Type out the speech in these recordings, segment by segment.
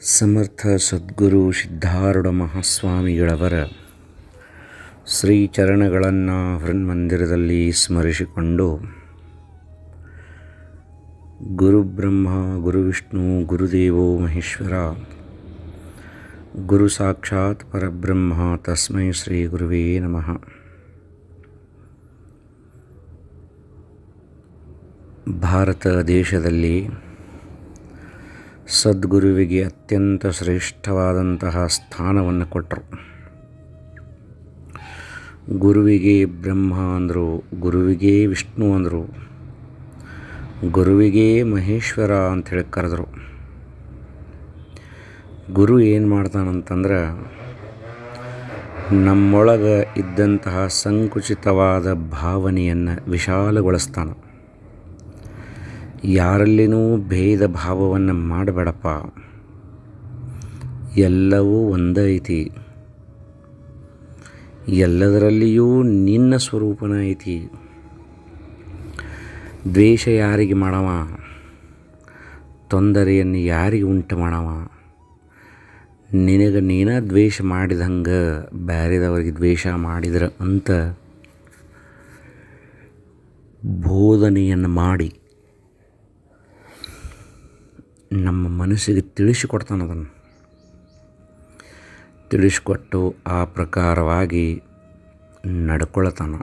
ಸಮರ್ಥ ಸದ್ಗುರು ಸಿದ್ಧಾರೂಢ ಮಹಾಸ್ವಾಮಿಗಳವರ ಶ್ರೀಚರಣಗಳನ್ನು ಹೃನ್ಮಂದಿರದಲ್ಲಿ ಸ್ಮರಿಸಿಕೊಂಡು ಗುರುಬ್ರಹ್ಮ ಗುರುವಿಷ್ಣು ಗುರುದೇವೋ ಮಹೇಶ್ವರ, ಗುರು ಸಾಕ್ಷಾತ್ ಪರಬ್ರಹ್ಮ ತಸ್ಮೈ ಶ್ರೀ ಗುರುವೇ ನಮಃ. ಭಾರತ ದೇಶದಲ್ಲಿ ಸದ್ಗುರುವಿಗೆ ಅತ್ಯಂತ ಶ್ರೇಷ್ಠವಾದಂತಹ ಸ್ಥಾನವನ್ನು ಕೊಟ್ಟರು. ಗುರುವಿಗೆ ಬ್ರಹ್ಮ ಅಂದರು, ಗುರುವಿಗೆ ವಿಷ್ಣು ಅಂದರು, ಗುರುವಿಗೆ ಮಹೇಶ್ವರ ಅಂಥೇಳಿ ಕರೆದರು. ಗುರು ಏನು ಮಾಡ್ತಾನಂತಂದ್ರೆ, ನಮ್ಮೊಳಗೆ ಇದ್ದಂತಹ ಸಂಕುಚಿತವಾದ ಭಾವನೆಯನ್ನು ವಿಶಾಲಗೊಳಿಸ್ತಾನೆ. ಯಾರಲ್ಲಿನೂ ಭೇದ ಭಾವವನ್ನು ಮಾಡಬೇಡಪ್ಪ. ಎಲ್ಲವೂ ಒಂದೈತಿ ಎಲ್ಲದರಲ್ಲಿಯೂ ನಿನ್ನ ಸ್ವರೂಪನ ಐತಿ. ದ್ವೇಷ ಯಾರಿಗೆ ಮಾಡವ? ತೊಂದರೆಯನ್ನು ಯಾರಿಗೆ ಉಂಟು ಮಾಡವ? ನಿನಗೆ ನೀನ ದ್ವೇಷ ಮಾಡಿದಂಗೆ ಬೇರೆದವರಿಗೆ ದ್ವೇಷ ಮಾಡಿದ್ರೆ ಅಂತ ಬೋಧನೆಯನ್ನು ಮಾಡಿ ನಮ್ಮ ಮನಸ್ಸಿಗೆ ತಿಳಿಸಿಕೊಡ್ತಾನೆ ಅದನ್ನು. ತಿಳಿಸಿಕೊಟ್ಟು ಆ ಪ್ರಕಾರವಾಗಿ ನಡ್ಕೊಳ್ತಾನ.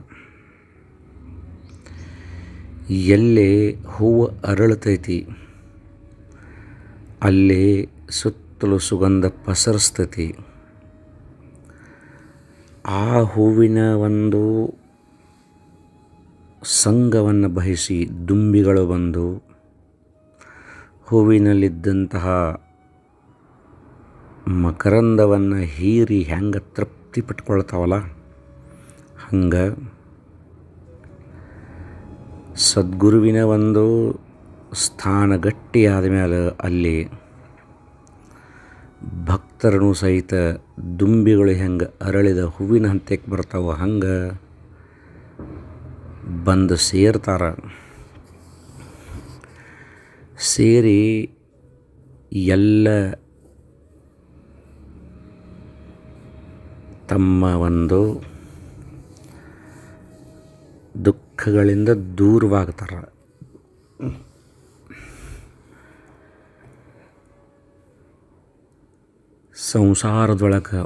ಎಲ್ಲೇ ಹೂವು ಅರಳತೈತಿ, ಅಲ್ಲಿ ಸುತ್ತಲೂ ಸುಗಂಧ ಪಸರಿಸ್ತೈತಿ, ಆ ಹೂವಿನ ಒಂದು ಸಂಘವನ್ನು ಬಯಸಿ ದುಂಬಿಗಳು ಬಂದು ಹೂವಿನಲ್ಲಿದ್ದಂತಹ ಮಕರಂದವನ್ನು ಹೀರಿ ಹೆಂಗೆ ತೃಪ್ತಿ ಪಟ್ಕೊಳ್ತಾವಲ್ಲ, ಹಂಗೆ ಸದ್ಗುರುವಿನ ಒಂದು ಸ್ಥಾನ ಗಟ್ಟಿಯಾದ ಮೇಲೆ ಅಲ್ಲಿ ಭಕ್ತರನು ಸಹಿತ ದುಂಬಿಗಳು ಹೆಂಗೆ ಅರಳಿದ ಹೂವಿನ ಹಂತಕ್ಕೆ ಬರ್ತಾವ, ಹಂಗೆ ಬಂದು ಸೇರ್ತಾರ. ಸೇರಿ ಎಲ್ಲ ತಮ್ಮ ಒಂದು ದುಃಖಗಳಿಂದ ದೂರವಾಗ್ತಾರೆ. ಸಂಸಾರದೊಳಗೆ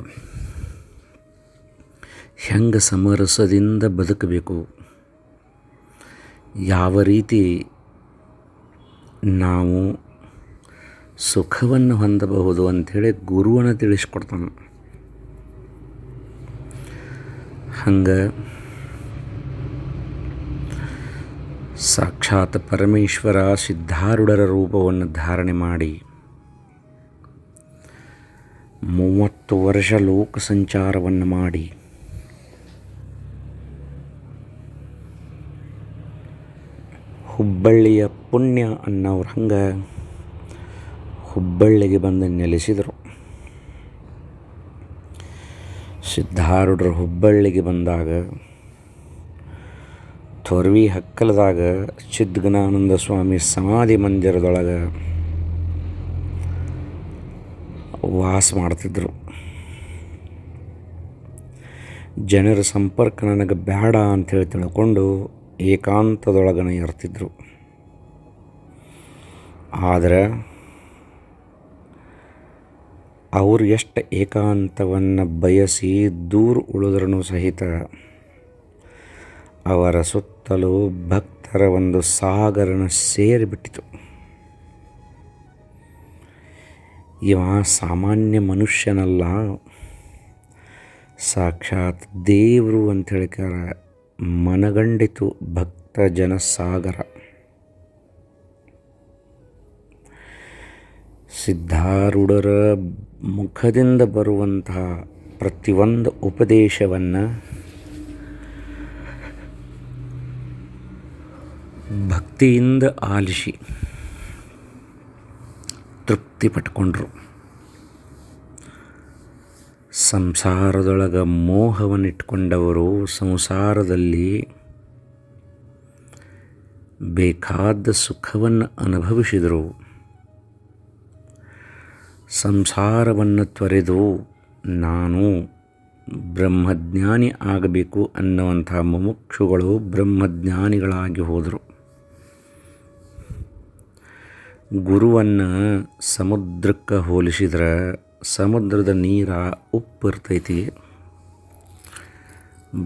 ಹೆಂಗೆ ಸಮರಸದಿಂದ ಬದುಕಬೇಕು. ಯಾವ ರೀತಿ ನಾವು ಸುಖವನ್ನು ಹೊಂದಬಹುದು ಅಂಥೇಳಿ ಗುರುವನ್ನು ತಿಳಿಸ್ಕೊಡ್ತಾನೆ. ಹಂಗೆ ಸಾಕ್ಷಾತ್ ಪರಮೇಶ್ವರ ಸಿದ್ಧಾರುಡರ ರೂಪವನ್ನು ಧಾರಣೆ ಮಾಡಿ ಮೂವತ್ತು ವರ್ಷ ಲೋಕ ಸಂಚಾರವನ್ನು ಮಾಡಿ ಹುಬ್ಬಳ್ಳಿಯ ಪುಣ್ಯ ಅನ್ನೋರು ಹಂಗೆ ಹುಬ್ಬಳ್ಳಿಗೆ ಬಂದು ನೆಲೆಸಿದರು. ಸಿದ್ಧಾರೂಢರು ಹುಬ್ಬಳ್ಳಿಗೆ ಬಂದಾಗ ತೊರ್ವಿ ಹಕ್ಕಲದಾಗ ಚಿದ್ಗನಾನಂದ ಸ್ವಾಮಿ ಸಮಾಧಿ ಮಂದಿರದೊಳಗೆ ವಾಸ ಮಾಡ್ತಿದ್ದರು ಜನರ ಸಂಪರ್ಕ ನನಗೆ ಬೇಡ ಅಂಥೇಳಿ ತಿಳ್ಕೊಂಡು ಏಕಾಂತದೊಳಗನೆ ಇರ್ತಿದ್ರು. ಆದರೆ ಅವರು ಎಷ್ಟು ಏಕಾಂತವನ್ನು ಬಯಸಿ ದೂರ ಉಳಿದ್ರೂ ಸಹಿತ ಅವರ ಸುತ್ತಲೂ ಭಕ್ತರ ಒಂದು ಸಾಗರನ ಸೇರಿಬಿಟ್ಟಿತು. ಇವ ಸಾಮಾನ್ಯ ಮನುಷ್ಯನಲ್ಲ, ಸಾಕ್ಷಾತ್ ದೇವರು ಅಂತ ಹೇಳ್ಕಾರ ಮನಗಂಡಿತು ಭಕ್ತ ಜನಸಾಗರ. ಸಿದ್ಧಾರೂಢರ ಮುಖದಿಂದ ಬರುವಂತಹ ಪ್ರತಿಯೊಂದು ಉಪದೇಶವನ್ನು ಭಕ್ತಿಯಿಂದ ಆಲಿಸಿ ತೃಪ್ತಿ ಪಟ್ಕೊಂಡ್ರು ಸಂಸಾರದೊಳಗೆ ಮೋಹವನ್ನಿಟ್ಕೊಂಡವರು ಸಂಸಾರದಲ್ಲಿ ಬೇಕಾದ ಸುಖವನ್ನು ಅನುಭವಿಸಿದರು. ಸಂಸಾರವನ್ನು ತೊರೆದು ನಾನು ಬ್ರಹ್ಮಜ್ಞಾನಿ ಆಗಬೇಕು ಅನ್ನುವಂಥ ಮುಮುಕ್ಷುಗಳು ಬ್ರಹ್ಮಜ್ಞಾನಿಗಳಾಗಿ ಹೋದರು. ಗುರುವನ್ನು ಸಮುದ್ರಕ್ಕೆ ಹೋಲಿಸಿದ್ರೆ ಸಮುದ್ರದ ನೀರ ಉಪ್ಪು ಇರ್ತೈತಿ.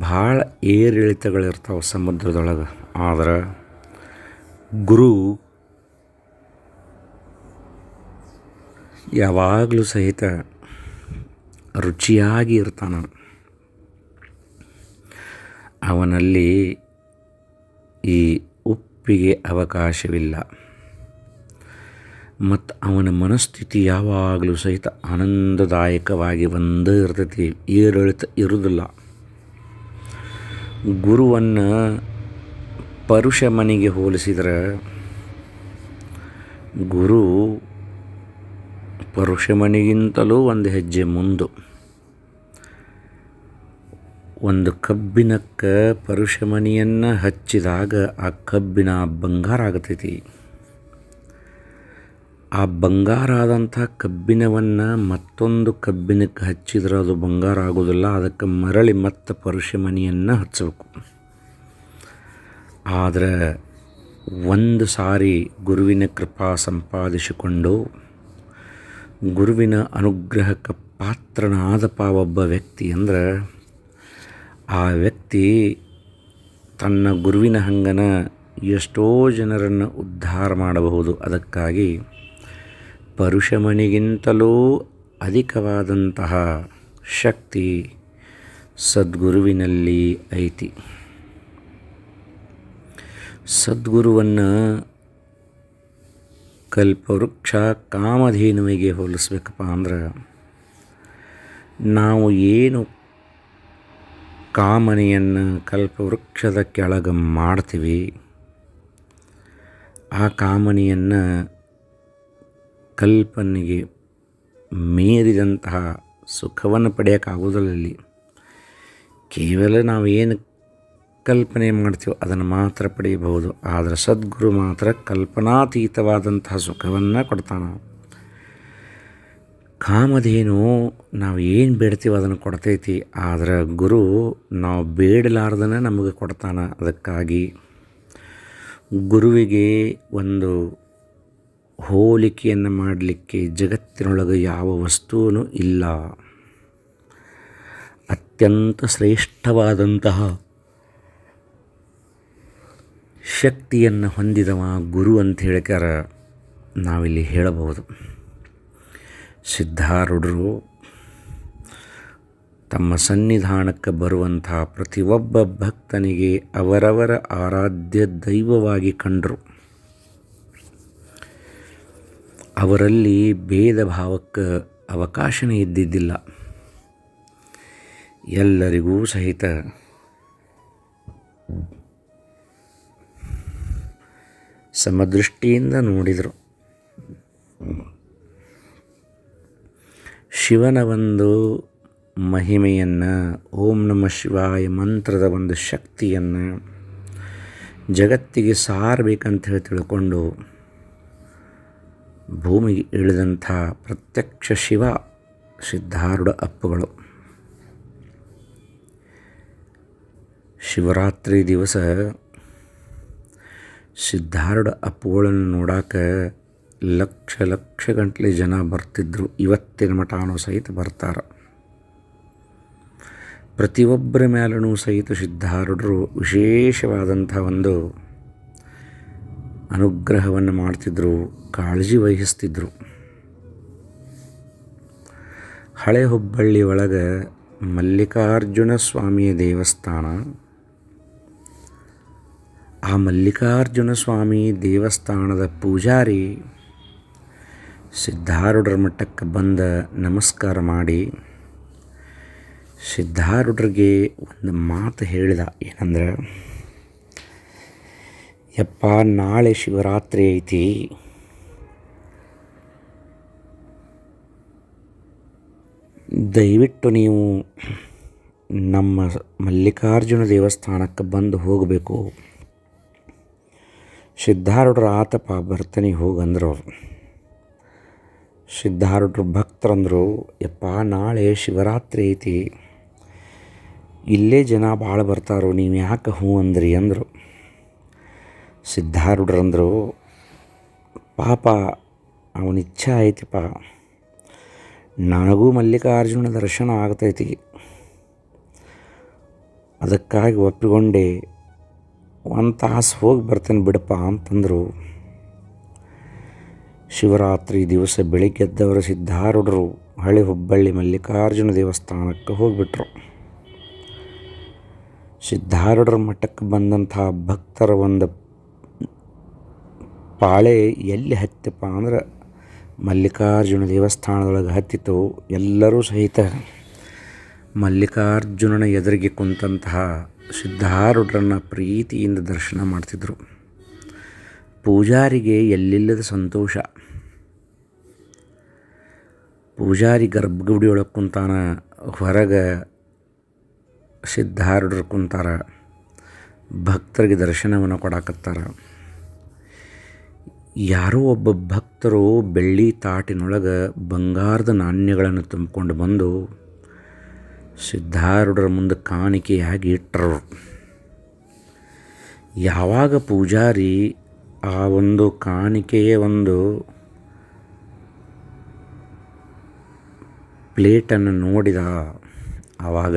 ಭಾಳ ಏರಿಳಿತಗಳಿರ್ತಾವೆ ಸಮುದ್ರದೊಳಗೆ. ಆದ್ರೆ ಗುರು ಯಾವಾಗಲೂ ಸಹಿತ ರುಚಿಯಾಗಿ ಇರ್ತಾನ. ಅವನಲ್ಲಿ ಈ ಉಪ್ಪಿಗೆ ಅವಕಾಶವಿಲ್ಲ. ಮತ್ತು ಅವನ ಮನಸ್ಥಿತಿ ಯಾವಾಗಲೂ ಸಹಿತ ಆನಂದದಾಯಕವಾಗಿ ಒಂದೇ ಇರ್ತೈತಿ. ಏರಿಳಿತ ಇರುವುದಿಲ್ಲ ಗುರುವನ್ನು ಪರುಷ ಮನೆಗೆ ಹೋಲಿಸಿದರೆ ಗುರು ಪರುಷ ಮನೆಗಿಂತಲೂ ಒಂದು ಹೆಜ್ಜೆ ಮುಂದು. ಒಂದು ಕಬ್ಬಿನಕ್ಕೆ ಪರುಷ ಮನೆಯನ್ನು ಹಚ್ಚಿದಾಗ ಆ ಕಬ್ಬಿನ ಬಂಗಾರ ಆಗತೈತಿ. ಆ ಬಂಗಾರ ಆದಂಥ ಕಬ್ಬಿಣವನ್ನು ಮತ್ತೊಂದು ಕಬ್ಬಿಣಕ್ಕೆ ಹಚ್ಚಿದ್ರೆ ಅದು ಬಂಗಾರ ಆಗೋದಿಲ್ಲ. ಅದಕ್ಕೆ ಮರಳಿ ಮತ್ತೆ ಪರುಷ ಮನೆಯನ್ನು ಹಚ್ಚಬೇಕು. ಆದರೆ ಒಂದು ಸಾರಿ ಗುರುವಿನ ಕೃಪಾ ಸಂಪಾದಿಸಿಕೊಂಡು ಗುರುವಿನ ಅನುಗ್ರಹಕ್ಕೆ ಪಾ ಒಬ್ಬ ವ್ಯಕ್ತಿ ಅಂದ್ರೆ ಆ ವ್ಯಕ್ತಿ ತನ್ನ ಗುರುವಿನ ಹಂಗನ ಎಷ್ಟೋ ಜನರನ್ನು ಉದ್ಧಾರ ಮಾಡಬಹುದು. ಅದಕ್ಕಾಗಿ ಪರುಷಮಣಿಗಿಂತಲೂ ಅಧಿಕವಾದಂತಹ ಶಕ್ತಿ ಸದ್ಗುರುವಿನಲ್ಲಿ ಐತಿ. ಸದ್ಗುರುವನ್ನು ಕಲ್ಪವೃಕ್ಷ ಕಾಮಧೇನುವಿಗೆ ಹೋಲಿಸ್ಬೇಕಪ್ಪ ಅಂದ್ರೆ ನಾವು ಏನು ಕಾಮನೆಯನ್ನು ಕಲ್ಪವೃಕ್ಷದ ಕೆಳಗೆ ಮಾಡ್ತೀವಿ, ಆ ಕಾಮನೆಯನ್ನು ಕಲ್ಪನೆಗೆ ಮೀರಿದಂತಹ ಸುಖವನ್ನು ಪಡೆಯೋಕ್ಕಾಗೋದಿಲ್ಲ ಕೇವಲ ನಾವು ಏನು ಕಲ್ಪನೆ ಮಾಡ್ತೀವೋ ಅದನ್ನು ಮಾತ್ರ ಪಡೆಯಬಹುದು. ಆದರೆ ಸದ್ಗುರು ಮಾತ್ರ ಕಲ್ಪನಾತೀತವಾದಂತಹ ಸುಖವನ್ನು ಕೊಡ್ತಾನೆ. ಕಾಮಧೇನು ನಾವು ಏನು ಬೇಡ್ತೀವೋ ಅದನ್ನು ಕೊಡ್ತೈತಿ, ಆದರೆ ಗುರು ನಾವು ಬೇಡಲಾರ್ದನ ನಮಗೆ ಕೊಡ್ತಾನೆ. ಅದಕ್ಕಾಗಿ ಗುರುವಿಗೆ ಒಂದು ಹೋಲಿಕೆಯನ್ನು ಮಾಡಲಿಕ್ಕೆ ಜಗತ್ತಿನೊಳಗೆ ಯಾವ ವಸ್ತುವೂ ಇಲ್ಲ. ಅತ್ಯಂತ ಶ್ರೇಷ್ಠವಾದಂತಹ ಶಕ್ತಿಯನ್ನು ಹೊಂದಿದವ ಗುರು ಅಂತ ಹೇಳಿಕಾರ ನಾವಿಲ್ಲಿ ಹೇಳಬಹುದು. ಸಿದ್ಧಾರೂಢರು ತಮ್ಮ ಸನ್ನಿಧಾನಕ್ಕೆ ಬರುವಂಥ ಪ್ರತಿಯೊಬ್ಬ ಭಕ್ತನಿಗೆ ಅವರವರ ಆರಾಧ್ಯ ದೈವವಾಗಿ ಕಂಡರು. ಅವರಲ್ಲಿ ಭೇದ ಭಾವಕ್ಕೆ ಅವಕಾಶನೇ ಇದ್ದಿದ್ದಿಲ್ಲ. ಎಲ್ಲರಿಗೂ ಸಹಿತ ಸಮದೃಷ್ಟಿಯಿಂದ ನೋಡಿದರು. ಶಿವನ ಒಂದು ಮಹಿಮೆಯನ್ನು, ಓಂ ನಮ ಶಿವಾಯ ಮಂತ್ರದ ಒಂದು ಶಕ್ತಿಯನ್ನು ಜಗತ್ತಿಗೆ ಸಾರಬೇಕಂತ ಹೇಳಿ ತಿಳ್ಕೊಂಡು ಭೂಮಿಗೆ ಇಳಿದಂಥ ಪ್ರತ್ಯಕ್ಷ ಶಿವ, ಸಿದ್ಧಾರೂಢ ಅಪ್ಪುಗಳು. ಶಿವರಾತ್ರಿ ದಿವಸ ಸಿದ್ಧಾರೂಢ ಅಪ್ಪುಗಳನ್ನು ನೋಡಾಕ ಲಕ್ಷ ಲಕ್ಷ ಗಂಟಲೆ ಜನ ಬರ್ತಿದ್ದರು ಇವತ್ತಿನ ಮಠಾನೂ ಸಹಿತ ಬರ್ತಾರೆ. ಪ್ರತಿಯೊಬ್ಬರ ಮೇಲೂ ಸಹಿತ ಸಿದ್ಧಾರೂಢರು ವಿಶೇಷವಾದಂಥ ಒಂದು ಅನುಗ್ರಹವನ್ನು ಮಾಡ್ತಿದ್ದರು ಕಾಳಜಿ ವಹಿಸ್ತಿದ್ರು. ಹಳೆ ಹುಬ್ಬಳ್ಳಿ ಒಳಗೆ ಮಲ್ಲಿಕಾರ್ಜುನ ಸ್ವಾಮಿಯ ದೇವಸ್ಥಾನ. ಆ ಮಲ್ಲಿಕಾರ್ಜುನ ಸ್ವಾಮಿ ದೇವಸ್ಥಾನದ ಪೂಜಾರಿ ಸಿದ್ಧಾರೂಢರ ಮಠಕ್ಕೆ ಬಂದ ನಮಸ್ಕಾರ ಮಾಡಿ ಸಿದ್ಧಾರೂಢರಿಗೆ ಒಂದು ಮಾತು ಹೇಳಿದ. ಏನಂದ್ರೆ ಯಪ್ಪ, ನಾಳೆ ಶಿವರಾತ್ರಿ ಐತಿ. ದಯವಿಟ್ಟು ನೀವು ನಮ್ಮ ಮಲ್ಲಿಕಾರ್ಜುನ ದೇವಸ್ಥಾನಕ್ಕೆ ಬಂದು ಹೋಗಬೇಕು. ಸಿದ್ಧಾರೂಢರು ಆತಪ್ಪ ಬರ್ತಾನೆ ಹೋಗಂದ್ರು. ಅವರು ಸಿದ್ಧಾರೂಢರು ಭಕ್ತರಂದರು, ಯಪ್ಪ, ನಾಳೆ ಶಿವರಾತ್ರಿ ಐತಿ. ಇಲ್ಲೇ ಜನ ಭಾಳ ಬರ್ತಾರೋ ನೀವು ಯಾಕೆ ಹ್ಞೂ ಅಂದ್ರಿ ಅಂದರು. ಸಿದ್ಧಾರೂಢರಂದರು, ಪಾಪ ಅವನ ಇಚ್ಛೆ ಐತಿಪ್ಪ ನನಗೂ ಮಲ್ಲಿಕಾರ್ಜುನ ದರ್ಶನ ಆಗ್ತೈತಿ. ಅದಕ್ಕಾಗಿ ಒಪ್ಪಿಕೊಂಡೆ, ಒಂದು ತಾಸು ಹೋಗಿ ಬರ್ತೇನೆ ಬಿಡಪ್ಪ ಅಂತಂದರು. ಶಿವರಾತ್ರಿ ದಿವಸ ಬೆಳಿಗ್ಗೆದ್ದವರು ಸಿದ್ಧಾರೂಢರು ಹಳೆ ಹುಬ್ಬಳ್ಳಿ ಮಲ್ಲಿಕಾರ್ಜುನ ದೇವಸ್ಥಾನಕ್ಕೆ ಹೋಗಿಬಿಟ್ರು. ಸಿದ್ಧಾರೂಢರ ಮಠಕ್ಕೆ ಬಂದಂಥ ಭಕ್ತರ ಒಂದು ಪಾಳೆ ಎಲ್ಲಿ ಹತ್ತಪ್ಪ ಅಂದ್ರೆ ಮಲ್ಲಿಕಾರ್ಜುನ ದೇವಸ್ಥಾನದೊಳಗೆ ಹತ್ತಿತ್ತು ಎಲ್ಲರೂ ಸಹಿತ. ಮಲ್ಲಿಕಾರ್ಜುನನ ಎದುರಿಗೆ ಕುಂತಹ ಸಿದ್ಧಾರೂಢರನ್ನು ಪ್ರೀತಿಯಿಂದ ದರ್ಶನ ಮಾಡ್ತಿದ್ರು. ಪೂಜಾರಿಗೆ ಎಲ್ಲಿಲ್ಲದ ಸಂತೋಷ. ಪೂಜಾರಿ ಗರ್ಭಗುಡಿಯೊಳಗೆ ಕುಂತಾನ, ಹೊರಗೆ ಸಿದ್ಧಾರೂಢರು ಕುಂತಾರ, ಭಕ್ತರಿಗೆ ದರ್ಶನವನ್ನು ಕೊಡಾಕತ್ತಾರ. ಯಾರೋ ಒಬ್ಬ ಭಕ್ತರು ಬೆಳ್ಳಿ ತಾಟಿನೊಳಗೆ ಬಂಗಾರದ ನಾಣ್ಯಗಳನ್ನು ತುಂಬಿಕೊಂಡು ಬಂದು ಸಿದ್ಧಾರೂಢರ ಮುಂದೆ ಕಾಣಿಕೆಯಾಗಿ ಇಟ್ಟರು. ಯಾವಾಗ ಪೂಜಾರಿ ಆ ಒಂದು ಕಾಣಿಕೆಯ ಒಂದು ಪ್ಲೇಟನ್ನು ನೋಡಿದ ಆವಾಗ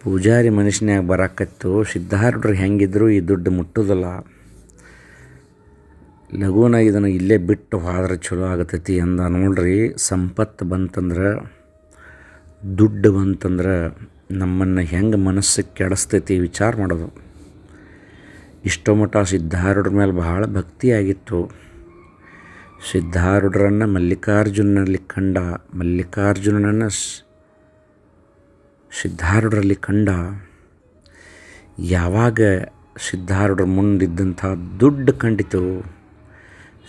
ಪೂಜಾರಿ ಮನುಷ್ಯನಾಗ ಬರಾಕತ್ತು, ಸಿದ್ಧಾರೂಢರು ಹೆಂಗಿದ್ರು ಈ ದುಡ್ಡು ಮುಟ್ಟೋದಲ್ಲ. ಲಘುನ ಇದನ್ನು ಇಲ್ಲೇ ಬಿಟ್ಟು ಹೋದ್ರೆ ಚಲೋ ಆಗತೈತಿ ಅಂದ ನೋಡ್ರಿ. ಸಂಪತ್ತು ಬಂತಂದ್ರೆ, ದುಡ್ಡು ಬಂತಂದ್ರೆ ನಮ್ಮನ್ನು ಹೆಂಗೆ ಮನಸ್ಸು ಕೆಡಿಸ್ತೈತಿ ವಿಚಾರ ಮಾಡೋದು. ಇಷ್ಟೋ ಮಟ್ಟ ಸಿದ್ಧಾರೂಢರ ಮೇಲೆ ಬಹಳ ಭಕ್ತಿಯಾಗಿತ್ತು ಸಿದ್ಧಾರೂಢರನ್ನು ಮಲ್ಲಿಕಾರ್ಜುನಲ್ಲಿ ಕಂಡ, ಮಲ್ಲಿಕಾರ್ಜುನನನ್ನು ಸಿದ್ಧಾರೂಢರಲ್ಲಿ ಕಂಡ, ಯಾವಾಗ ಸಿದ್ಧಾರೂಢರ ಮುಂದಿದ್ದಂಥ ದುಡ್ಡು ಕಂಡಿತು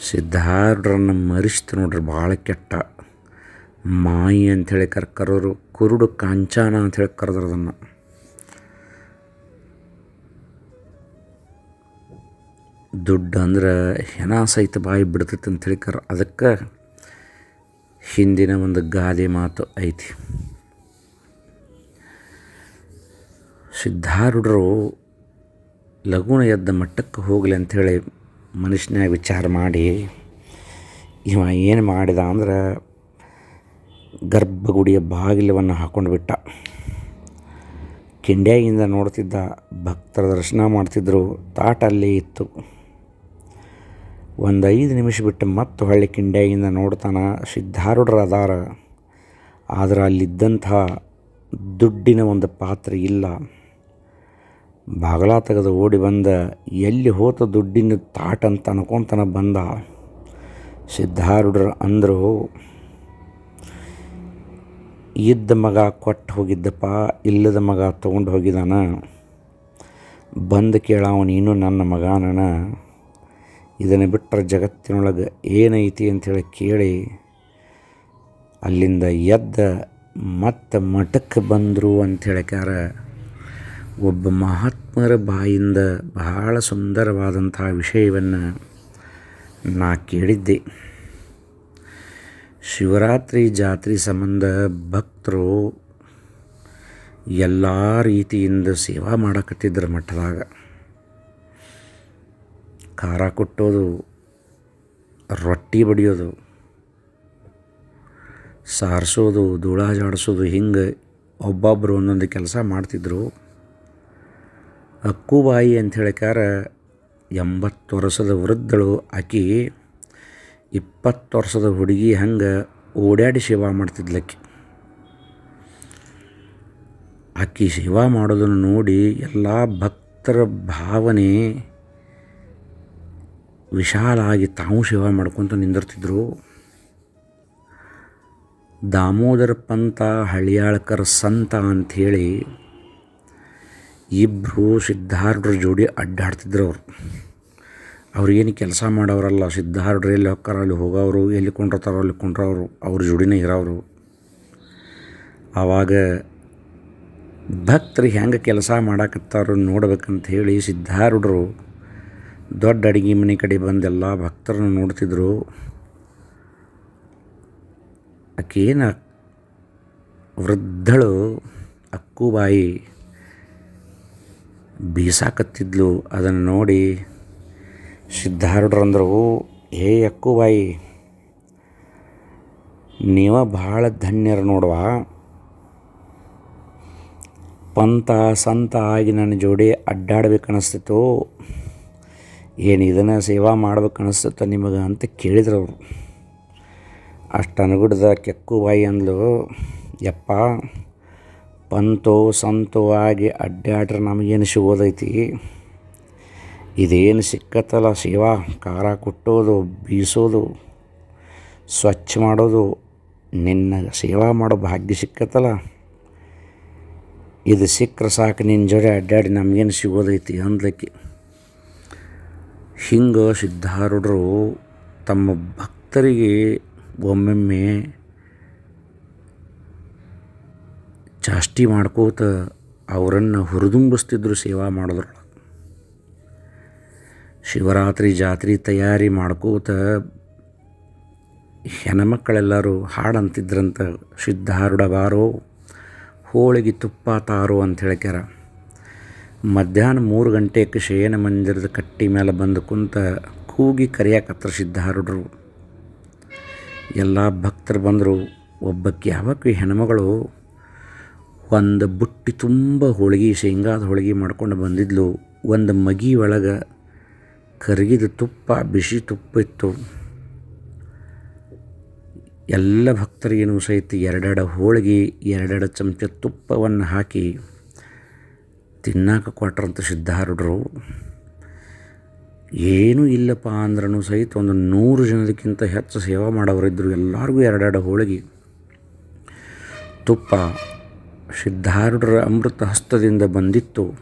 ಸಿದ್ಧಾರೂಢರನ್ನು ಮರಿಸ್ತು ನೋಡ್ರಿ ಭಾಳ ಕೆಟ್ಟ. ಮಾಯಿ ಅಂಥೇಳಿ ಕರ್ಕರೋರು, ಕುರುಡು ಕಾಂಚಾನ ಅಂಥೇಳಿ ಕರೆದ್ರು ಅದನ್ನು ದುಡ್ಡು ಅಂದ್ರೆ ಹೆಣ ಸಹಿತ ಬಾಯಿ ಬಿಡ್ತೈತೆ ಅಂಥೇಳಿ ಕರ, ಅದಕ್ಕೆ ಹಿಂದಿನ ಒಂದು ಗಾದೆ ಮಾತು ಐತಿ. ಸಿದ್ಧಾರೂಢರು ಲಗುಣ ಎದ್ದ ಮಟ್ಟಕ್ಕೆ ಹೋಗಲಿ ಅಂಥೇಳಿ ಮನುಷ್ಯನಾಗ ವಿಚಾರ ಮಾಡಿ, ಇವ ಏನು ಮಾಡಿದ ಅಂದ್ರೆ ಗರ್ಭಗುಡಿಯ ಬಾಗಿಲವನ್ನು ಹಾಕೊಂಡು ಬಿಟ್ಟ. ಕಿಂಡ್ಯಾಗಿಂದ ನೋಡ್ತಿದ್ದ ಭಕ್ತರ ದರ್ಶನ ಮಾಡ್ತಿದ್ರು ತಾಟ ಅಲ್ಲೇ ಇತ್ತು. ಒಂದು ಐದು ನಿಮಿಷ ಬಿಟ್ಟು ಮತ್ತು ಹಳ್ಳಿ ಕಿಂಡ್ಯಾಗಿಂದ ನೋಡ್ತಾನೆ ಸಿದ್ಧಾರೂಢರು ಅದಾರ ಆದ್ರೆ ಅಲ್ಲಿದ್ದಂಥ ದುಡ್ಡಿನ ಒಂದು ಪಾತ್ರೆ ಇಲ್ಲ. ಬಾಗಲ ತೆಗೆದು ಓಡಿ ಬಂದ ಎಲ್ಲಿ ಹೋತ ದುಡ್ಡಿನ ತಾಟ ಅಂತ ಅನ್ಕೊಂತನ ಬಂದ ಸಿದ್ಧಾರೂಢರು ಅಂದರು, ಇದ್ದ ಮಗ ಕೊಟ್ಟು ಹೋಗಿದ್ದಪ್ಪ, ಇಲ್ಲದ ಮಗ ತೊಗೊಂಡು ಹೋಗಿದ್ದಾನ ಬಂದು ಕೇಳವ ನೀನು ನನ್ನ ಮಗನನ. ಇದನ್ನು ಬಿಟ್ಟರೆ ಜಗತ್ತಿನೊಳಗೆ ಏನೈತಿ ಅಂಥೇಳಿ ಕೇಳಿ ಅಲ್ಲಿಂದ ಎದ್ದ ಮತ್ತೆ ಮಠಕ್ಕೆ ಬಂದರು ಅಂತ ಅಂಥೇಳಿಕಾರ ಒಬ್ಬ ಮಹಾತ್ಮರ ಬಾಯಿಂದ ಬಹಳ ಸುಂದರವಾದಂತಹ ವಿಷಯವನ್ನು ನಾ ಕೇಳಿದ್ದೆ. ಶಿವರಾತ್ರಿ ಜಾತ್ರೆ ಸಂಬಂಧ ಭಕ್ತರು ಎಲ್ಲ ರೀತಿಯಿಂದ ಸೇವಾ ಮಾಡಕತ್ತಿದ್ರು ಮಠದಾಗ. ಖಾರ ಕೊಟ್ಟೋದು, ರೊಟ್ಟಿ ಬಡಿಯೋದು, ಸಾರಿಸೋದು, ಧೂಳ ಜಾಡಿಸೋದು ಹಿಂಗೆ ಒಬ್ಬೊಬ್ಬರು ಒಂದೊಂದು ಕೆಲಸ ಮಾಡ್ತಿದ್ರು. ಅಕ್ಕುಬಾಯಿ ಅಂತ ಹೇಳಿಕಾರ ಎಂಬತ್ತು ವರ್ಷದ ವೃದ್ಧಳು ಆಕೆ ಇಪ್ಪತ್ತು ವರ್ಷದ ಹುಡುಗಿ ಹಂಗೆ ಓಡಾಡಿ ಸೇವಾ ಮಾಡ್ತಿದ್ಲಕ್ಕಿ ಆಕೆ. ಸೇವಾ ಮಾಡೋದನ್ನು ನೋಡಿ ಎಲ್ಲ ಭಕ್ತರ ಭಾವನೆ ವಿಶಾಲ ಆಗಿ ತಾವು ಸೇವಾ ಮಾಡ್ಕೊತ ನಿಂದಿರ್ತಿದ್ರು. ದಾಮೋದರ ಪಂತ ಹಳಿಯಾಳ್ಕರ್ ಸಂತ ಅಂಥೇಳಿ ಇಬ್ಬರು ಸಿದ್ಧಾರ್ಢರ ಜೋಡಿ ಅಡ್ಡಾಡ್ತಿದ್ರು ಅವರು. ಅವ್ರಿಗೇನು ಕೆಲಸ ಮಾಡೋರಲ್ಲ ಸಿದ್ಧಾರ್ಢರು ಎಲ್ಲಿ ಹೊಕ್ಕಾರ ಅಲ್ಲಿ ಹೋಗೋರು ಎಲ್ಲಿ ಕೊಂಡಿರ್ತಾರೋ ಅಲ್ಲಿ ಕೊಂಡ್ರವರು ಅವ್ರ ಜೋಡಿನೇ ಇರೋರು ಆವಾಗ ಭಕ್ತರು ಹೆಂಗೆ ಕೆಲಸ ಮಾಡಾಕತ್ತಾರೋ ನೋಡ್ಬೇಕಂತ ಹೇಳಿ ಸಿದ್ಧಾರ್ಢರು ದೊಡ್ಡ ಅಡಿಗೆ ಮನೆ ಕಡೆ ಬಂದೆಲ್ಲ ಭಕ್ತರನ್ನು ನೋಡ್ತಿದ್ರು. ಆಕೇನ ವೃದ್ಧಳು, ಅಕ್ಕುಬಾಯಿ ಬೀಸಾಕತ್ತಿದ್ಲು. ಅದನ್ನು ನೋಡಿ ಸಿದ್ಧಾರೂಢರಂದ್ರು ಹೇ ಅಕ್ಕುಬಾಯಿ ನೀವ ಭಾಳ ಧನ್ಯರು ನೋಡುವ. ಪಂತ ಸಂತ ಆಗಿ ನನ್ನ ಜೋಡಿ ಅಡ್ಡಾಡ್ಬೇಕು ಅನಿಸ್ತಿತ್ತು ಏನು ಇದನ್ನು ಸೇವಾ ಮಾಡ್ಬೇಕು ಅನಿಸ್ತಿತ್ತು ನಿಮಗೆ? ಅಂತ ಕೇಳಿದ್ರು ಅವರು. ಅಷ್ಟು ಅನುಗುಡ್ದ ಕೆಕ್ಕು ಬಾಯಿ ಅಂದ್ಲು, ಯಪ್ಪ ಪಂತೋ ಸಂತೋ ಆಗಿ ಅಡ್ಡಾಡ್ರೆ ನಮಗೇನು ಸಿಗೋದೈತಿ? ಇದೇನು ಸಿಕ್ಕತ್ತಲ್ಲ ಸೇವಾ ಖಾರ ಕುಟ್ಟೋದು, ಬೀಸೋದು, ಸ್ವಚ್ಛ ಮಾಡೋದು, ನಿನ್ನ ಸೇವಾ ಮಾಡೋ ಭಾಗ್ಯ ಸಿಕ್ಕತ್ತಲ್ಲ? ಇದು ಸಿಕ್ಕರೆ ಸಾಕು ನಿನ್ನ ಜೋಡಿ ಅಡ್ಡಾಡಿ ನಮಗೇನು ಸಿಗೋದೈತಿ ಅಂದಕ್ಕೆ ಹಿಂಗೆ ಸಿದ್ಧಾರೂಢರು ತಮ್ಮ ಭಕ್ತರಿಗೆ ಒಮ್ಮೊಮ್ಮೆ ಚಾಷ್ಟಿ ಮಾಡ್ಕೋತ ಅವರನ್ನು ಹುರಿದುಂಬಿಸ್ತಿದ್ರು ಸೇವಾ ಮಾಡೋದ್ರೊಳಗೆ. ಶಿವರಾತ್ರಿ ಜಾತ್ರೆ ತಯಾರಿ ಮಾಡ್ಕೋತ ಹೆಣ್ಮಕ್ಕಳೆಲ್ಲರೂ ಹಾಡಂತಿದ್ರಂತ ಸಿದ್ಧಾರೂಢ ಬಾರೋ ಹೋಳಿಗೆ ತುಪ್ಪ ತಾರೋ ಅಂತ ಹೇಳ್ಕ್ಯಾರ. ಮಧ್ಯಾಹ್ನ ಮೂರು ಗಂಟೆಗೆ ಶಯನ ಮಂದಿರದ ಕಟ್ಟಿ ಮೇಲೆ ಬಂದು ಕುಂತ ಕೂಗಿ ಕರೆಯಕತ್ರ ಸಿದ್ಧಾರುಡರು ಎಲ್ಲ ಭಕ್ತರು ಬಂದರು ಒಬ್ಬಕ್ಕೆ ಯಾವಕ್ಕೂ ಹೆಣ್ಮಗಳು? ಒಂದು ಬುಟ್ಟಿ ತುಂಬ ಹೋಳಿಗೆ ಶೇಂಗಾದ ಹೋಳಿಗೆ ಮಾಡ್ಕೊಂಡು ಬಂದಿದ್ಲು. ಒಂದು ಮಗಿ ಒಳಗೆ ಕರಗಿದ ತುಪ್ಪ, ಬಿಸಿ ತುಪ್ಪ ಇತ್ತು. ಎಲ್ಲ ಭಕ್ತರಿಗೇನು ಸಹಿತ ಎರಡೆರಡು ಹೋಳಿಗೆ, ಎರಡೆರಡು ಚಮಚ ತುಪ್ಪವನ್ನು ಹಾಕಿ ತಿನ್ನಾಕ ಕೊಟ್ರಂತ ಸಿದ್ಧಾರೂಢರು. ಏನೂ ಇಲ್ಲಪ್ಪ ಅಂದ್ರೂ ಸಹಿತ ಒಂದು ನೂರು ಜನದಕ್ಕಿಂತ ಹೆಚ್ಚು ಸೇವಾ ಮಾಡೋರಿದ್ದರು ಎಲ್ಲರಿಗೂ ಎರಡೆರಡು ಹೋಳಿಗೆ, ತುಪ್ಪ ಸಿದ್ಧಾರೂಢರ ಅಮೃತ ಹಸ್ತದಿಂದ ಬಂದಿತ್ತು.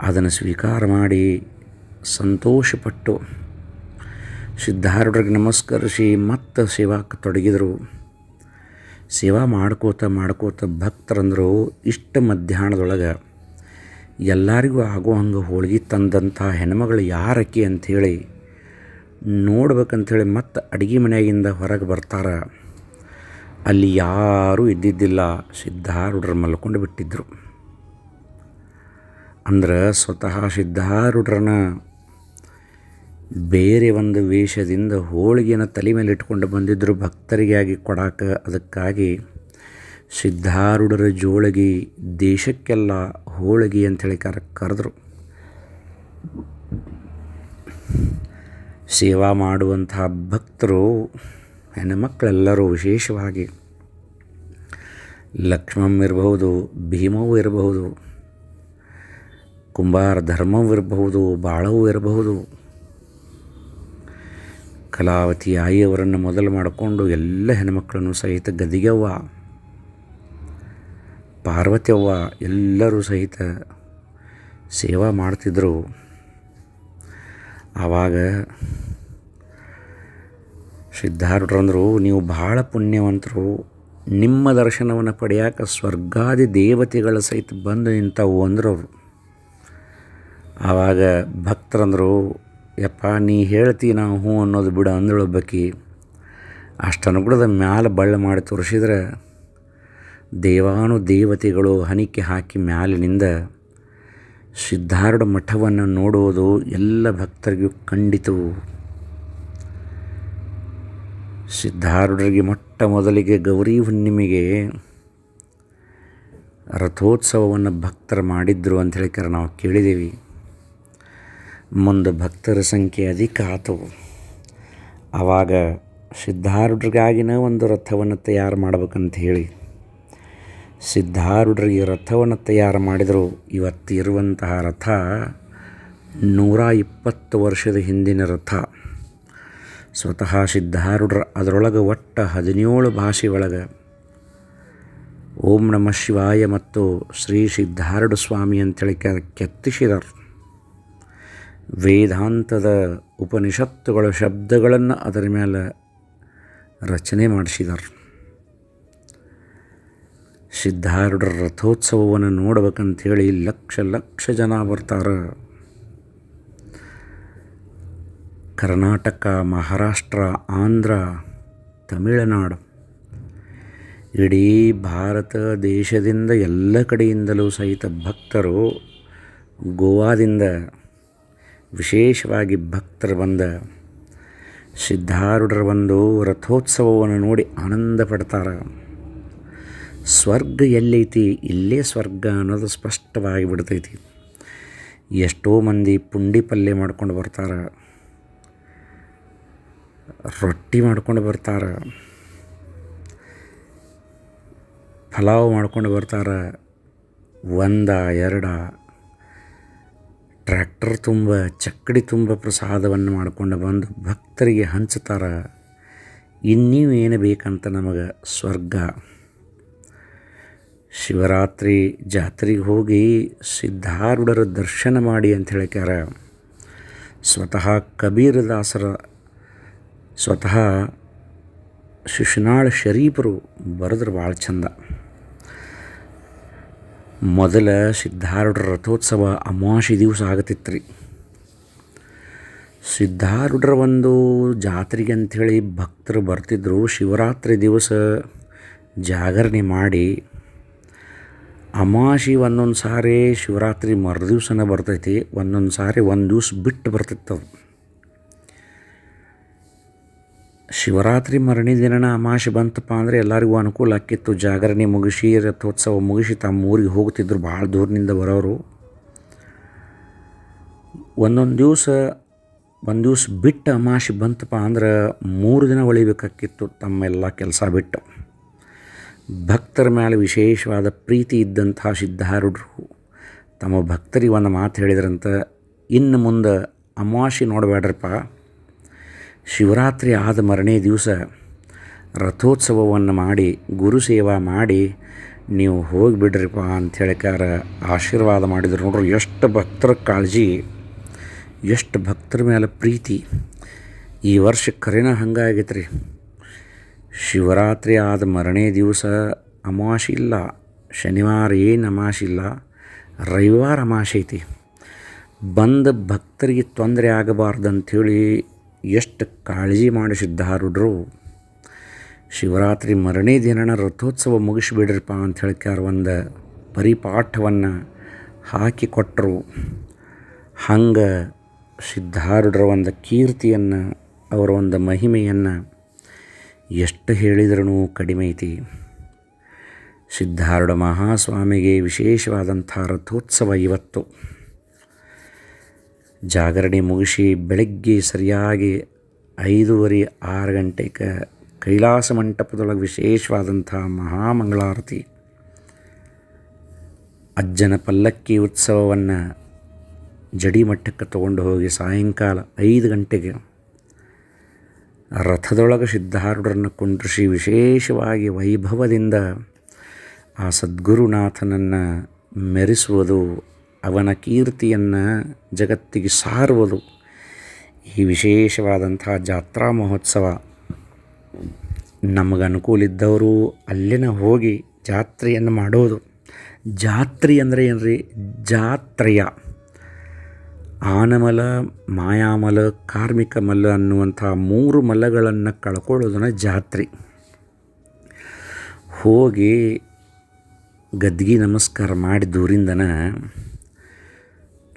ಅದನ್ನು ಸ್ವೀಕಾರ ಮಾಡಿ ಸಂತೋಷಪಟ್ಟು ಸಿದ್ಧಾರೂಢರಿಗೆ ನಮಸ್ಕರಿಸಿ ಮತ್ತೆ ಸೇವಾಕ್ಕೆ ತೊಡಗಿದರು. ಸೇವಾ ಮಾಡ್ಕೋತ ಮಾಡ್ಕೋತ ಭಕ್ತರಂದರು ಇಷ್ಟ ಮಧ್ಯಾಹ್ನದೊಳಗೆ ಎಲ್ಲರಿಗೂ ಆಗೋ ಹಂಗೆ ಹೋಳಿಗೆ ತಂದಂಥ ಹೆಣ್ಮಗಳು ಯಾರಕ್ಕಿ ಅಂಥೇಳಿ ನೋಡ್ಬೇಕಂಥೇಳಿ ಮತ್ತೆ ಅಡುಗೆ ಮನೆಯಿಂದ ಹೊರಗೆ ಬರ್ತಾರೆ. ಅಲ್ಲಿ ಯಾರೂ ಇದ್ದಿದ್ದಿಲ್ಲ. ಸಿದ್ಧಾರೂಢರು ಮಲ್ಕೊಂಡು ಬಿಟ್ಟಿದ್ದರು ಅಂದ್ರೆ ಸ್ವತಃ ಸಿದ್ಧಾರೂಢರನ್ನ ಬೇರೆ ಒಂದು ವೇಷದಿಂದ ಹೋಳಿಗೆನ ತಲೆ ಮೇಲೆ ಇಟ್ಕೊಂಡು ಬಂದಿದ್ದರು ಭಕ್ತರಿಗಾಗಿ ಕೊಡಾಕ. ಅದಕ್ಕಾಗಿ ಸಿದ್ಧಾರೂಢರ ಜೋಳಗಿ ದೇಶಕ್ಕೆಲ್ಲ ಹೋಳಿಗೆ ಅಂಥೇಳಿ ಕರ, ಕರೆದ್ರು. ಸೇವಾ ಮಾಡುವಂತಹ ಭಕ್ತರು ಹೆಣ್ಣುಮಕ್ಕಳೆಲ್ಲರೂ ವಿಶೇಷವಾಗಿ. ಲಕ್ಷ್ಮಮ್ಮ ಇರಬಹುದು, ಭೀಮವೂ ಇರಬಹುದು ಕುಂಬಾರ ಧರ್ಮವೂ ಇರಬಹುದು, ಬಾಳವೂ ಇರಬಹುದು. ಕಲಾವತಿ ಆಯಿಯವರನ್ನು ಮೊದಲು ಮಾಡಿಕೊಂಡು ಎಲ್ಲ ಹೆಣ್ಮಕ್ಳನ್ನು ಸಹಿತ ಗದಿಗೆವ್ವ, ಪಾರ್ವತಿಯವ್ವ ಎಲ್ಲರೂ ಸಹಿತ ಸೇವಾ ಮಾಡ್ತಿದ್ದರು ಆವಾಗ ಸಿದ್ಧಾರೂಢರಂದರು ನೀವು ಭಾಳ ಪುಣ್ಯವಂತರು. ನಿಮ್ಮ ದರ್ಶನವನ್ನು ಪಡೆಯಾಕ ಸ್ವರ್ಗಾದಿ ದೇವತೆಗಳ ಸಹಿತ ಬಂದು ನಿಂತವು ಅಂದರು ಅವರು. ಆವಾಗ ಭಕ್ತರಂದರು, ಯಪ್ಪ ನೀ ಹೇಳ್ತಿ ನಾವು ಹ್ಞೂ ಅನ್ನೋದು ಬಿಡು ಅಂದಳು ಬಕ್ಕಿ ಅಷ್ಟನ್ನು ಅನುಗುಣದ ಮ್ಯಾಲೆ ಬಳ್ಳ ಮಾಡಿ ತೋರಿಸಿದ್ರೆ, ದೇವಾನು ದೇವತೆಗಳು ಹನಿಕೆ ಹಾಕಿ ಮ್ಯಾಲಿನಿಂದ ಸಿದ್ಧಾರೂಢ ಮಠವನ್ನು ನೋಡುವುದು ಎಲ್ಲ ಭಕ್ತರಿಗೂ ಕಂಡಿತು ಸಿದ್ಧಾರೂಢರಿಗೆ ಮೊಟ್ಟ ಮೊದಲಿಗೆ ಗೌರಿ ಹುಣ್ಣಿಮೆಗೆ ರಥೋತ್ಸವವನ್ನು ಭಕ್ತರು ಮಾಡಿದ್ರು ಅಂತ ಹೇಳಿಕರೆ ನಾವು ಕೇಳಿದ್ದೀವಿ. ಮುಂದೆ ಭಕ್ತರ ಸಂಖ್ಯೆ ಅಧಿಕ ಆತು. ಆವಾಗ ಸಿದ್ಧಾರೂಢರಿಗಾಗಿನ ಒಂದು ರಥವನ್ನು ತಯಾರು ಮಾಡ್ಬೇಕಂತ ಹೇಳಿ ಸಿದ್ಧಾರೂಢರಿಗೆ ರಥವನ್ನು ತಯಾರು ಮಾಡಿದರು. ಇವತ್ತಿರುವಂತಹ ರಥ ನೂರ ಇಪ್ಪತ್ತು ವರ್ಷದ ಹಿಂದಿನ ರಥ. ಸ್ವತಃ ಸಿದ್ಧಾರೂಢರ ಅದರೊಳಗೆ ಒಟ್ಟು ಹದಿನೇಳು ಭಾಷೆ ಒಳಗೆ. ಓಂ ನಮಃ ಶಿವಾಯ ಮತ್ತು ಶ್ರೀ ಸಿದ್ಧಾರೂಢ ಸ್ವಾಮಿ ಅಂತೇಳಿ ಕೆತ್ತಿಸಿದರು. ವೇದಾಂತದ ಉಪನಿಷತ್ತುಗಳ ಶಬ್ದಗಳನ್ನು ಅದರ ಮೇಲೆ ರಚನೆ ಮಾಡಿಸಿದರು. ಸಿದ್ಧಾರೂಢರ ರಥೋತ್ಸವವನ್ನು ನೋಡ್ಬೇಕಂಥೇಳಿ ಲಕ್ಷ ಲಕ್ಷ ಜನ ಬರ್ತಾರೆ. ಕರ್ನಾಟಕ, ಮಹಾರಾಷ್ಟ್ರ, ಆಂಧ್ರ, ತಮಿಳುನಾಡು. ಇಡೀ ಭಾರತ ದೇಶದಿಂದ ಎಲ್ಲ ಕಡೆಯಿಂದಲೂ ಸಹಿತ ಭಕ್ತರು ಗೋವಾದಿಂದ ವಿಶೇಷವಾಗಿ ಭಕ್ತರು ಬಂದ ಸಿದ್ಧಾರೂಢರ ಒಂದು ರಥೋತ್ಸವವನ್ನು ನೋಡಿ ಆನಂದ ಪಡ್ತಾರೆ. ಸ್ವರ್ಗ ಎಲ್ಲೈತಿ, ಇಲ್ಲೇ ಸ್ವರ್ಗ ಅನ್ನೋದು ಸ್ಪಷ್ಟವಾಗಿ ಬಿಡ್ತೈತಿ. ಎಷ್ಟೋ ಮಂದಿ ಪುಂಡಿ ಪಲ್ಯ ಮಾಡ್ಕೊಂಡು ಬರ್ತಾರೆ. ರೊಟ್ಟಿ ಮಾಡ್ಕೊಂಡು ಬರ್ತಾರೆ. ಪಲಾವ್ ಮಾಡ್ಕೊಂಡು ಬರ್ತಾರೆ. ಒಂದ, ಎರಡ. ಟ್ರ್ಯಾಕ್ಟರ್ ತುಂಬ, ಚಕ್ಕಡಿ ತುಂಬ ಪ್ರಸಾದವನ್ನು ಮಾಡ್ಕೊಂಡು ಬಂದು ಭಕ್ತರಿಗೆ ಹಂಚ್ತಾರೆ ಇನ್ನೀವು ಏನು ಬೇಕಂತ ನಮಗೆ ಸ್ವರ್ಗ. ಶಿವರಾತ್ರಿ ಜಾತ್ರೆಗೆ ಹೋಗಿ ಸಿದ್ಧಾರೂಢರ ದರ್ಶನ ಮಾಡಿ ಅಂತ ಹೇಳ್ಯಾರ ಸ್ವತಃ ಕಬೀರದಾಸರ ಸ್ವತಃ ಶಿಶುನಾಳ ಶರೀಫರು ಬರೆದ್ರೆ ಭಾಳ ಚಂದ. ಮೊದಲ ಸಿದ್ಧಾರೂಢರ ರಥೋತ್ಸವ ಅಮಾವಾಸ್ಯೆ ದಿವಸ ಆಗತ್ತಿತ್ತು ರೀ ಸಿದ್ಧಾರೂಢರ ಒಂದು ಜಾತ್ರೆಗೆ ಅಂಥೇಳಿ ಭಕ್ತರು ಬರ್ತಿದ್ರು. ಶಿವರಾತ್ರಿ ದಿವಸ ಜಾಗರಣೆ ಮಾಡಿ ಅಮಾವಾಸ್ಯೆ ಒಂದೊಂದು ಸಾರಿ ಶಿವರಾತ್ರಿ ಮರುದಿವ್ಸನ ಬರ್ತೈತಿ. ಒಂದೊಂದು ಸಾರಿ ಒಂದು ದಿವ್ಸ ಬಿಟ್ಟು ಬರ್ತಿತ್ತು ಶಿವರಾತ್ರಿ ಮರಣಿ ದಿನನ ಅಮಾವಾಸ್ಯೆ ಬಂತಪ್ಪ ಅಂದರೆ ಎಲ್ಲರಿಗೂ ಅನುಕೂಲ ಆಕ್ಕಿತ್ತು ಜಾಗರಣೆ ಮುಗಿಸಿ, ರಥೋತ್ಸವ ಮುಗಿಸಿ ತಮ್ಮ ಊರಿಗೆ ಹೋಗ್ತಿದ್ರು ಭಾಳ ದೂರದಿಂದ ಬರೋರು. ಒಂದೊಂದು ದಿವಸ, ಒಂದು ದಿವಸ ಬಿಟ್ಟು ಅಮಾವಾಸ್ಯೆ ಬಂತಪ್ಪ ಅಂದ್ರೆ ಮೂರು ದಿನ ಉಳಿಬೇಕಾಕಿತ್ತು ತಮ್ಮೆಲ್ಲ ಕೆಲಸ ಬಿಟ್ಟು. ಭಕ್ತರ ಮೇಲೆ ವಿಶೇಷವಾದ ಪ್ರೀತಿ ಇದ್ದಂಥ ಸಿದ್ಧಾರುಡ್ರು ತಮ್ಮ ಭಕ್ತರಿಗೆ ಒಂದು ಮಾತು ಹೇಳಿದ್ರಂತ, ಇನ್ನು ಮುಂದೆ ಅಮಾಶೆ ನೋಡಬೇಡ್ರಪ್ಪ. ಶಿವರಾತ್ರಿ ಆದ ಮರನೇ ದಿವಸ ರಥೋತ್ಸವವನ್ನು ಮಾಡಿ, ಗುರು ಸೇವಾ ಮಾಡಿ, ನೀವು ಹೋಗಿಬಿಡ್ರಿಪ್ಪ ಅಂತ ಹೇಳಿಕಾರ ಆಶೀರ್ವಾದ ಮಾಡಿದ್ರು. ನೋಡ್ರಿ, ಎಷ್ಟು ಭಕ್ತರ ಕಾಳಜಿ, ಎಷ್ಟು ಭಕ್ತರ ಮೇಲೆ ಪ್ರೀತಿ. ಈ ವರ್ಷ ಕರೆನ ಹಂಗಾಗೈತೆ ರೀ ಶಿವರಾತ್ರಿ ಆದ ಮರನೇ ದಿವಸ ಅಮಾವಾಸ್ಯೆ ಇಲ್ಲ. ಶನಿವಾರ ಏನು ಅಮಾವಾಸ್ಯೆ ಇಲ್ಲ. ರವಿವಾರ ಅಮಾವಾಸ್ಯೆ ಐತಿ. ಬಂದ ಭಕ್ತರಿಗೆ ತೊಂದರೆ ಆಗಬಾರ್ದು ಅಂಥೇಳಿ ಎಷ್ಟು ಕಾಳಜಿ ಮಾಡಿ ಸಿದ್ಧಾರೂಢರು ಶಿವರಾತ್ರಿ ಮರನೇ ದಿನನ ರಥೋತ್ಸವ ಮುಗಿಸ್ಬಿಡ್ರಿಪ್ಪ ಅಂತ ಹೇಳ್ಕ್ಯಾರ ಒಂದು ಪರಿಪಾಠವನ್ನು ಹಾಕಿಕೊಟ್ಟರು ಹಂಗೆ ಸಿದ್ಧಾರುಡ್ರ ಒಂದು ಕೀರ್ತಿಯನ್ನು, ಅವರ ಒಂದು ಮಹಿಮೆಯನ್ನು ಎಷ್ಟು ಹೇಳಿದ್ರೂ ಕಡಿಮೆ ಐತಿ. ಸಿದ್ಧಾರೂಢ ಮಹಾಸ್ವಾಮಿಗೆ ವಿಶೇಷವಾದಂಥ ರಥೋತ್ಸವ ಇವತ್ತು. ಜಾಗರಣೆ ಮುಗಿಸಿ ಬೆಳಗ್ಗೆ ಸರಿಯಾಗಿ ಐದೂವರೆ ಆರು ಗಂಟೆಗೆ ಕೈಲಾಸ ಮಂಟಪದೊಳಗೆ ವಿಶೇಷವಾದಂಥ ಮಹಾಮಂಗಳಾರತಿ. ಅಜ್ಜನ ಪಲ್ಲಕ್ಕಿ ಉತ್ಸವವನ್ನು ಜಡಿಮಟ್ಟಕ್ಕೆ ತಗೊಂಡು ಹೋಗಿ ಸಾಯಂಕಾಲ ಐದು ಗಂಟೆಗೆ ರಥದೊಳಗೆ ಸಿದ್ಧಾರೂಢರನ್ನು ಕುಂಡ್ರಿಸಿ ವಿಶೇಷವಾಗಿ ವೈಭವದಿಂದ ಆ ಸದ್ಗುರುನಾಥನನ್ನು ಮೆರೆಸುವುದು ಅವನ ಕೀರ್ತಿಯನ್ನು ಜಗತ್ತಿಗೆ ಸಾರುವುದು. ಈ ವಿಶೇಷವಾದಂಥ ಜಾತ್ರಾ ಮಹೋತ್ಸವ ನಮಗೆ ಅನುಕೂಲ ಇದ್ದವರು ಅಲ್ಲಿನ ಹೋಗಿ ಜಾತ್ರೆಯನ್ನು ಮಾಡೋದು. ಜಾತ್ರೆ ಅಂದರೆ ಏನು ರೀ ಜಾತ್ರೆಯ. ಆನಮಲ, ಮಾಯಾಮಲ, ಕಾರ್ಮಿಕ ಮಲ್ಲ ಅನ್ನುವಂಥ ಮೂರು ಮಲಗಳನ್ನು ಕಳ್ಕೊಳ್ಳೋದನ್ನ ಜಾತ್ರೆ. ಹೋಗಿ ಗದ್ಗಿ ನಮಸ್ಕಾರ ಮಾಡಿ ದೂರಿಂದನ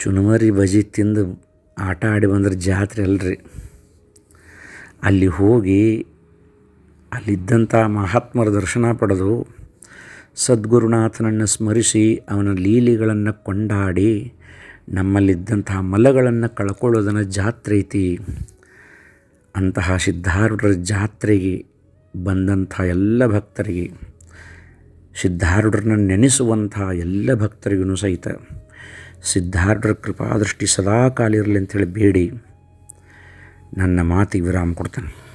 ಚುನುಮರಿ ಬಜಿ ತಿಂದು ಆಟ ಆಡಿ ಬಂದ್ರೆ ಜಾತ್ರೆ ಅಲ್ರಿ. ಅಲ್ಲಿ ಹೋಗಿ ಅಲ್ಲಿದ್ದಂಥ ಮಹಾತ್ಮರ ದರ್ಶನ ಪಡೆದು ಸದ್ಗುರುನಾಥನನ್ನು ಸ್ಮರಿಸಿ ಅವನ ಲೀಲೆಗಳನ್ನು ಕೊಂಡಾಡಿ ನಮ್ಮಲ್ಲಿದ್ದಂತಹ ಮಲಗಳನ್ನು ಕಳ್ಕೊಳ್ಳೋದನ್ನು ಜಾತ್ರೆ ಐತಿ. ಅಂತಹ ಸಿದ್ಧಾರೂಢರ ಜಾತ್ರೆಗೆ ಬಂದಂಥ ಎಲ್ಲ ಭಕ್ತರಿಗೆ, ಸಿದ್ಧಾರೂಢರನ್ನ ನೆನೆಸುವಂಥ ಎಲ್ಲ ಭಕ್ತರಿಗೂ ಸಹಿತ ಸಿದ್ಧಾರೂಢರ ಕೃಪಾದೃಷ್ಟಿ ಸದಾ ಕಾಲಿರಲಿ ಅಂತೇಳಿ ಬೇಡಿ. ನನ್ನ ಮಾತಿಗೆ ವಿರಾಮ ಕೊಡ್ತೇನೆ.